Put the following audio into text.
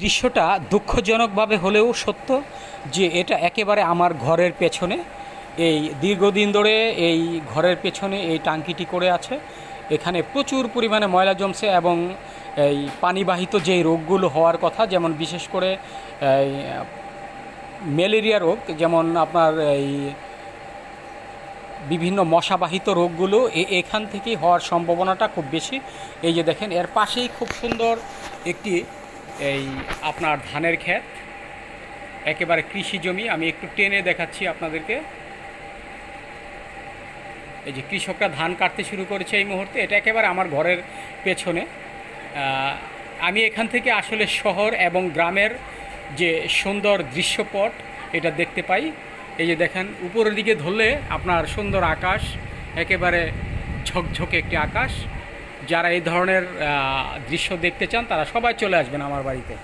দৃশ্যটা দুঃখজনকভাবে হলেও সত্য যে এটা একেবারে আমার ঘরের পেছনে। এই দীর্ঘদিন ধরে এই ঘরের পেছনে এই টাঙ্কিটি করে আছে। এখানে প্রচুর পরিমাণে ময়লা জমছে এবং এই পানিবাহিত যে রোগগুলো হওয়ার কথা, যেমন বিশেষ করে ম্যালেরিয়া রোগ, যেমন আপনার এই বিভিন্ন মশাবাহিত রোগগুলো এখান থেকেই হওয়ার সম্ভাবনাটা খুব বেশি। এই যে দেখেন, এর পাশেই খুব সুন্দর একটি এই আপনার ধানের ক্ষেত। একেবারে কৃষি জমি, আমি একটু টেনে দেখাচ্ছি আপনাদেরকে। এই যে কৃষকরা ধান কাটতে শুরু করেছে এই মুহূর্তে, এটা একেবারে আমার ঘরের পেছনে। আমি এখান থেকে আসলে শহর এবং গ্রামের যে সুন্দর দৃশ্যপট, এটা দেখতে পাই। এই যে দেখেন, উপরের দিকে ধরলে আপনার সুন্দর আকাশ, একেবারে ঝকঝকে একটি আকাশ। যারা এই ধরনের দৃশ্য দেখতে চান তারা সবাই চলে আসবেন আমার বাড়িতে।